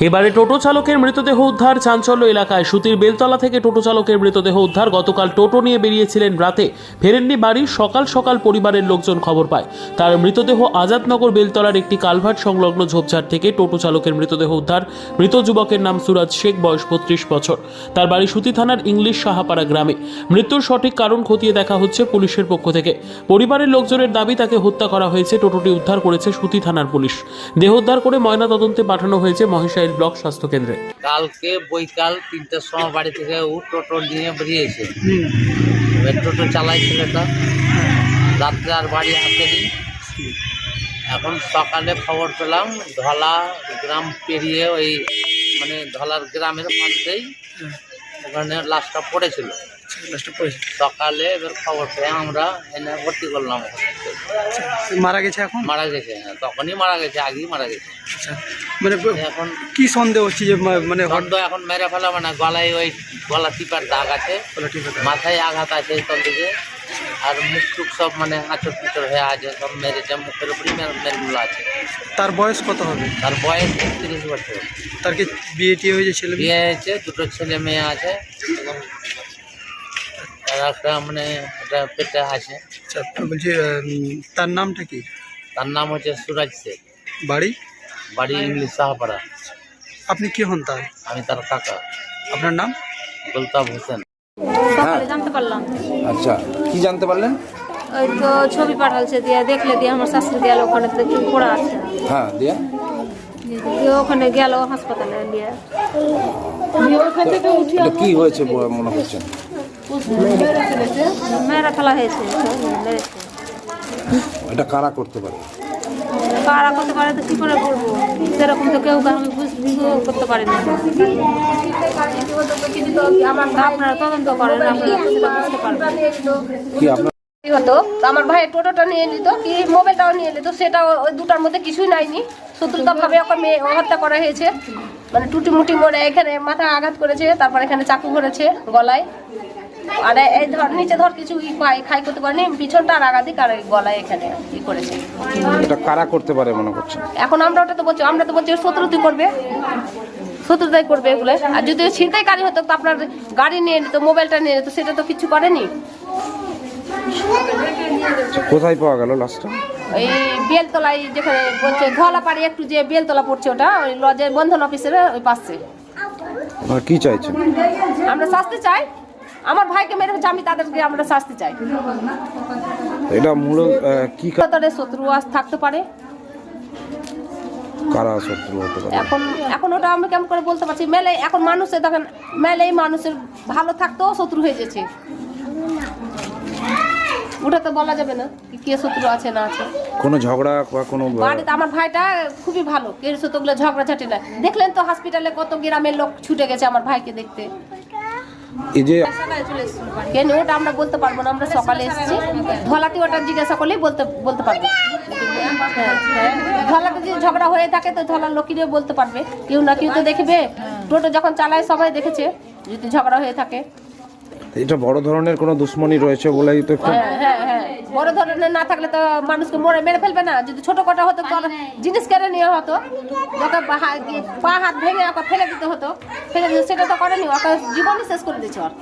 এবারে টোটো চালকের মৃতদেহ উদ্ধার। চাঞ্চল্য এলাকায় সুতির বেলতলা থেকে টোটো চালকের মৃতদেহ উদ্ধার। গতকাল টোটো নিয়ে বেরিয়েছিলেন রাতে। ফেরেননি বাড়ি সকাল সকাল পরিবারের লোকজন খবর পায়। তার মৃতদেহ আজাদনগর বেলতলার একটি কালভার্ট সংলগ্ন ঝোপঝাড় থেকে টোটো চালকের মৃতদেহ উদ্ধার। মৃত যুবকের নাম সুরাজ শেখ, বয়স বত্রিশ বছর। তার বাড়ি সুতি থানার ইংলিশ সাহাপাড়া গ্রামে। মৃত্যুর সঠিক কারণ খতিয়ে দেখা হচ্ছে পুলিশের পক্ষ থেকে। পরিবারের লোকজনের দাবি, তাকে হত্যা করা হয়েছে। টোটোটি উদ্ধার করেছে সুতি থানার পুলিশ। দেহ উদ্ধার করে ময়নাতদন্তে পাঠানো হয়েছে মহেশাইল ব্লক স্বাস্থ্য কেন্দ্রে। কালকে বৈকাল তিনটার সময় বাড়ি থেকে ও টোটো নিয়ে বেরিয়েছে। এবার টোটো চালাই ছেলেটা রাত্রে আর বাড়ি আসেনি। এখন সকালে খবর পেলাম, ধলা গ্রাম পেরিয়ে ওই মানে ধলার গ্রামের পাশেই ওখানে লাশটা পড়েছিল। সকালে এবার খবর পেয়ে আমরা এনে ভর্তি করলাম। মারা গেছে এখন? মারা গেছে হ্যাঁ, তখনই মারা গেছে আগেই মারা গেছে। আচ্ছা মানে এখন কি সন্দেহ হচ্ছে যে মানে হন্ড এখন মেরে ফেলা মানে গলায় ওই গলা টিপার দাগ আছে মাথায় আঘাত আছে তল দিকে আর মুখ টুক সব মানে আচর পিচর হয়ে আছে সব মেরেছে মুখের উপরই মেরগুলো আছে। তার বয়স কত হবে? তার বয়স একত্রিশ বছর। তার কি বিয়ে টিয়ে হয়েছে ছেলে? বিয়ে হয়েছে দুটো ছেলে মেয়ে আছে আর একটা মানে একটা পেটে আছে। আচ্ছা বলছি তার নামটা কি? তার নাম হচ্ছে সুরাজ শেখ। বাড়ি? বাড়ি ইংলিশ সাহাপাড়া। আপনি কি হন তার? আমি তার কাকা। আপনার নাম? গোলতাব হোসেন। জানতে পারলাম। আচ্ছা কি জানতে পারলেন? ওই তো ছবি পাঠালছে দিয়ে দেখলে দিয়ে আমার শাশুড়ি গেল ওখানে তো দেখি পড়া আছে। হ্যাঁ দিয়ে? দিয়ে ওখানে গেল হাসপাতালে নিয়ে এটা কি হয়েছে মনে হচ্ছে? মেয়েরা ফেলা হয়েছে এটা কারা করতে পারে? কারা করতে পারে তো কি করে করব? সেরকম তো কেউ আমি বুঝ- করতে পারি না। আপনারা তদন্ত করেন আপনারা বুঝতে পারবেন কি আপনার কি হতো? আমার ভাই টোটোটা নিয়ে নিত কি মোবাইলটাও নিয়ে নিত সেটা ওই দুটার মধ্যে কিছুই নাইনি। শত্রুতা ভাবে ওকে মেয়ে হত্যা করা হয়েছে। মানে টুটি মুটি মরে এখানে মাথা আঘাত করেছে তারপর এখানে চাকু করেছে গলায়। আর এই ধর নিচে ধর কিছু ই খাই খাই করতে পারেনি পিছনটা আর আগাদিক আর গলায় এখানে ই করেছে। এটা কারা করতে পারে মনে করছেন এখন আমরা ওটা তো বলছি আমরা তো বলছি শত্রুতি করবে। শত্রুতাই করবে এগুলো। আর যদি ছিনতাইকারী হতো তো আপনার গাড়ি নিয়ে নিত মোবাইলটা নিয়ে নিত সেটা তো কিছু করেনি? কোথায় পাওয়া গেল লাস্টটা এই বেলতলায় যেখানে বলছে ধলাপাড়ি একটু যে বেলতলা পড়ছে ওটা ওই লজের বন্ধন অফিসের ওই পাশে। কি চাইছেন আমরা শাস্তি চাই। আমার ভাইকে মেরে আমি তাদেরকে আমরা শাস্তি চাই। এটা মূল কি কা- তাদের শত্রু আজ থাকতে পারে। কারা শত্রু হতে পারে? এখন এখন ওটা আমি কেমন করে বলতে পারছি মেলে এখন মানুষের দেখেন মেলেই মানুষের ভালো থাকতেও শত্রু হয়ে যাচ্ছে। ওটা তো বলা যাবে না কে শত্রু আছে না আছে। কোনো ঝগড়া বা কোনো বাড়িতে আমার ভাইটা খুবই ভালো কেউ না। দেখলেন তো হসপিটালে কত গ্রামের লোক ছুটে গেছে আমার ভাইকে দেখতে। এই যে কেন ওটা আমরা বলতে পারব না আমরা সকালে এসেছি। ধলাতে ওটা জিজ্ঞাসা করলেই বলতে বলতে পারব। ধলাতে যদি ঝগড়া হয়ে থাকে তো ধলার লোকেরাও বলতে পারবে। কেউ না কেউ তো দেখবে। টোটো যখন চালায় সবাই দেখেছে যদি ঝগড়া হয়ে থাকে। এটা বড় ধরনের কোনো দুশ্মনী রয়েছে বলেই তো হ্যাঁ হ্যাঁ হ্যাঁ। বড় ধরনের না থাকলে তো মানুষকে মরে মেরে ফেলবে না। যদি ছোট কটা হতো তো জিনিস কেড়ে নিয়ে হতো ওকে পা হাত- ভেঙে ওকে ফেলে দিতে হতো ফেলে দিতে সেটা তো করেনি ওকে জীবনই শেষ করে দিচ্ছে ওর।